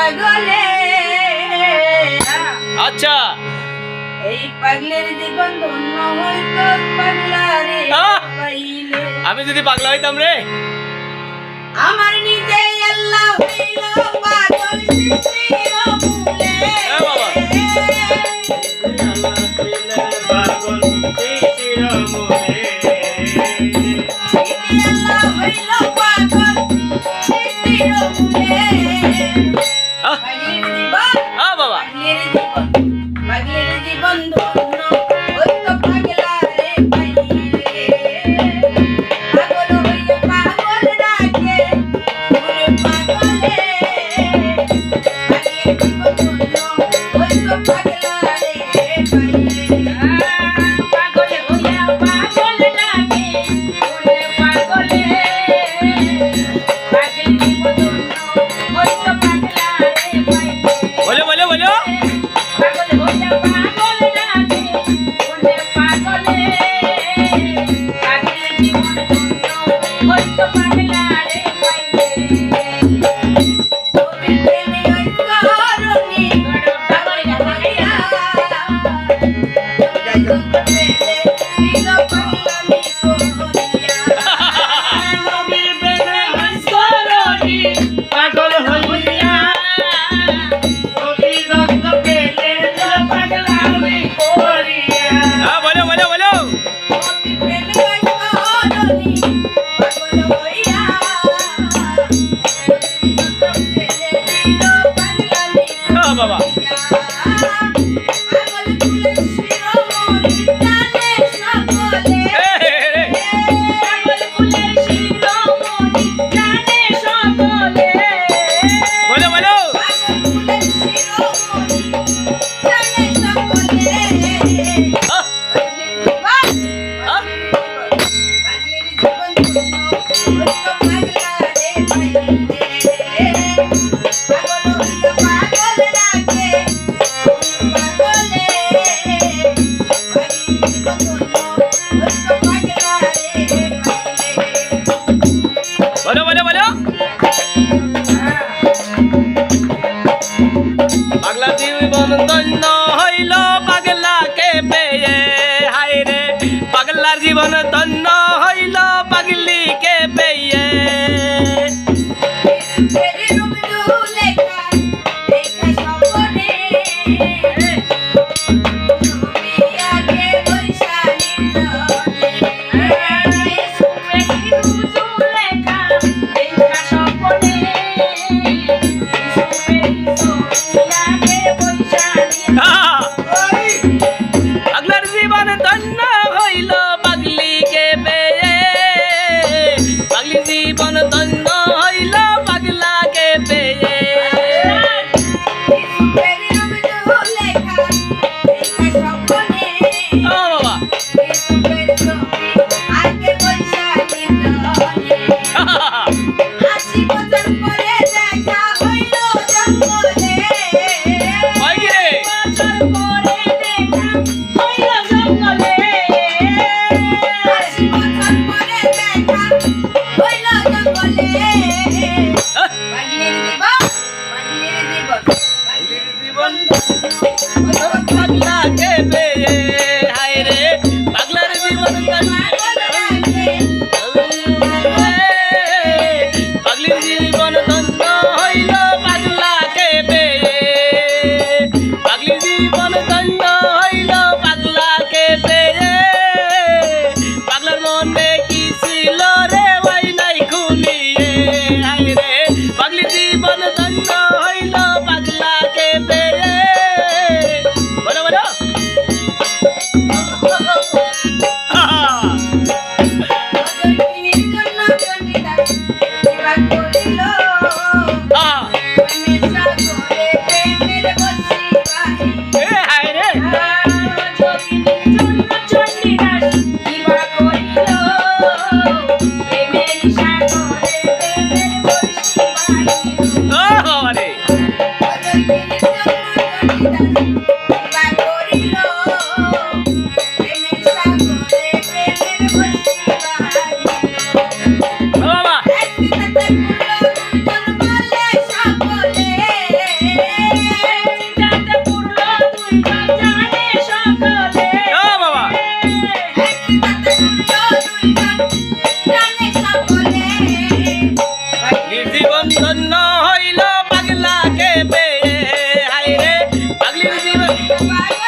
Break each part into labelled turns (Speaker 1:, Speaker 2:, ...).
Speaker 1: পাগলে।
Speaker 2: আচ্ছা।
Speaker 1: এই পাগলের জীবন ধন্য হইতো
Speaker 2: পাগলা
Speaker 1: পাইলে।
Speaker 2: আমি যদি পাগলা হইতাম রে।
Speaker 1: আমার নিজে আল্লাহ পাগল
Speaker 2: হ্যাঁ, বাবা। আমার জীবনে
Speaker 1: তন্ন
Speaker 3: Bye.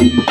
Speaker 3: Thank you.